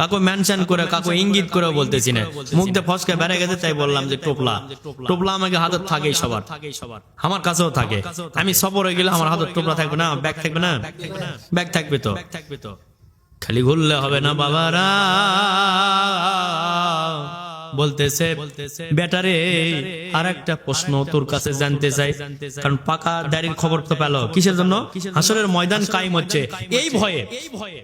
কাকু মেনশন করে, কাকু ইঙ্গিত করে বলতেছি না। মুখ দিয়ে ফসকে বেড়ে গেছে, তাই বললাম যে টোপলা। টোপলা আমাকে হাতে থাকেই সবার। আমার কাছেও থাকে। আমি সফর হয়ে গেলে আমার হাতে টোপলা থাকবে না, ব্যাগ থাকবে না? ব্যাগ থাকবে তো? থাকবে তো খালি ঘুরলে হবে না বাবারা। বলতেছে, বেটারে আর একটা প্রশ্ন তোর কাছে জানতে চাই। কারণ পাকা দাড়ির খবর তো পেল। কিসের জন্য? হাসরের ময়দান কায়েম হচ্ছে। এই ভয়ে এই ভয়ে।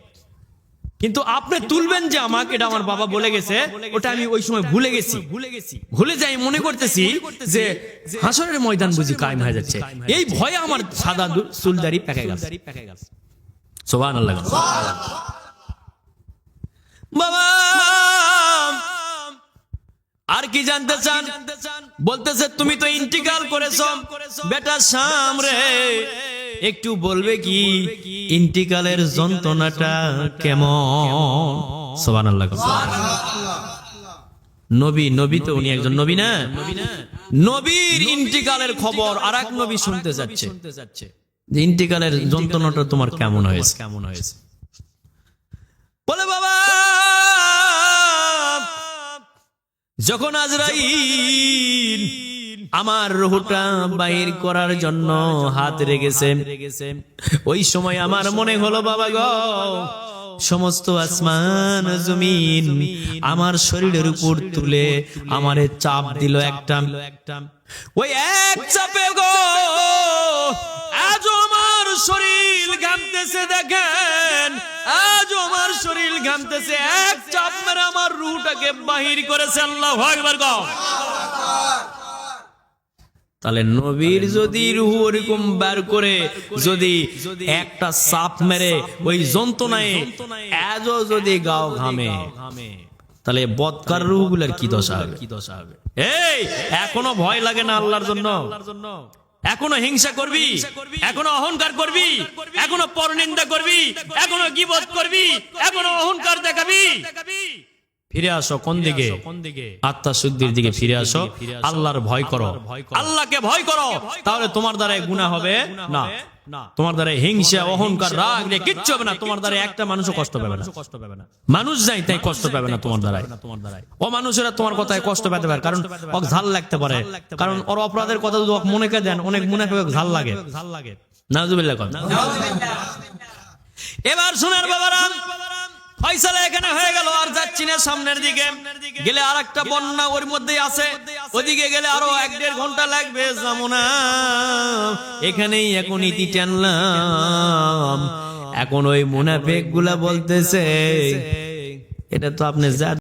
কিন্তু আপনি তুলবেন যে আমাকে এটা আমার বাবা বলে গেছে ওটা আমি ওই সময় ভুলে গেছি। ভুলে গেছি। ভুলে যাই মনে করতেছি যে হাসরের ময়দান বুঝি কায়েম হয়ে যাচ্ছে। এই ভয়ে আমার সাদা চুলদারি পেকে গেছে। সোবান আল্লাহ বাবা! আর কি জানতে চান? বলতেছে তুমি তো ইন্টিকাল করেছ। বেটা সামরে। একটু বলবে কি? ইন্টিকালের যন্ত্রণাটা কেমন? সোবান আল্লাহ নবী নবী তো উনি একজন নবী না? নবীর ইন্টিকালের খবর আর এক নবী শুনতে যাচ্ছে। ইন্টিকালের যন্ত্রণাটা তোমার কেমন হয়েছে কেমন হয়েছে? বলে বাবা, যখন আজরাইল আমার রুহুটা বাহির করার জন্য হাত রেগেছে ওই সময় আমার মনে হলো বাবা গো সমস্ত আসমান জমিন আমার শরীরের উপর তুলে আমারে চাপ দিল একটা। ওই এক চাপে গো আজ আমার শরীর ঘামতেছে দেখেন। আজ আমার শরীর ঘামতেছে। এক চাপ মেরে আমার রুটাকে বাহির করেছে। আল্লাহ একবার গাও তাহলে নবীর যদি রুহ ওরকম বের করে যদি একটা চাপ মেরে ওই যন্ত্রণায় এজও যদি গাও ঘামে তাহলে বদকার রুহগুলার কি দশা হবে? কি দশা হবে? এই এখনও ভয় লাগে না আল্লাহর জন্য? এখনও হিংসা করবি? এখনও অহংকার করবি? এখনও পরনিন্দা করবি? এখনও গিবত করবি? এখনও অহংকার দেখাবি? ফিরে আসো কোন দিকে? আত্মা শুদ্ধির দিকে ফিরে আসো আল্লাহর ভয় করো। আল্লাহকে ভয় করো। তাহলে তোমার দ্বারা গুণা হবে? না। তোমার দ্বারা হিংসা অহংকার রাগ কিচ্ছু হবে না। তোমার দ্বারা একটা মানুষও কষ্ট পাবে না। কষ্ট পাবে না। মানুষ যাই তাই কষ্ট পাবে না তোমার দ্বারাই তোমার দ্বারাই ও মানুষেরা তোমার কথায় কষ্ট পেতে পারে কারণ ওক ঝাল লাগতে পারে। কারণ ওর অপরাধের কথা যদি ওক মনেকে দেন অনেক মনে ঝাল লাগে। ঝাল লাগে। নাজুবিল্লাহ এবার শোনার বাবারা। ফয়সালা এখানে হয়ে গেল, আর যাচ্ছি না সামনের দিকে। গেলে আর একটা বন্যা ওর মধ্যেই আছে। ওদিকে গেলে আরও এক দেড় ঘণ্টা লাগবে যাব না এখানেই এখন ইতি টানলাম। এখন ওই মুনাফেকগুলা বলতেছে, এটা তো আপনি যা